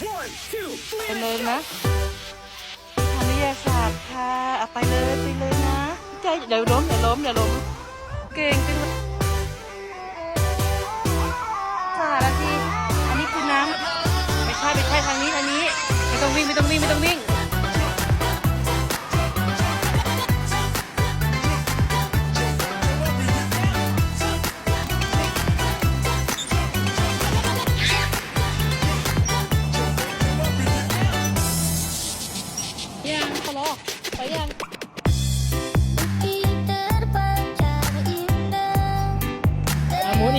ไปเลยนะทางวิทยาศาสตร์ค่ะเอาไปเลยไปเลยนะใจเดี๋ยวล้มเดี๋ยวล้มเดี๋ยวล้มเก่งจังเลยค่ะแล้วที่อันนี้คือน้ำไม่ใช่ไม่ใช่ทางนี้ทางนี้ไม่ต้องวิ่งไม่ต้อง kalian Namun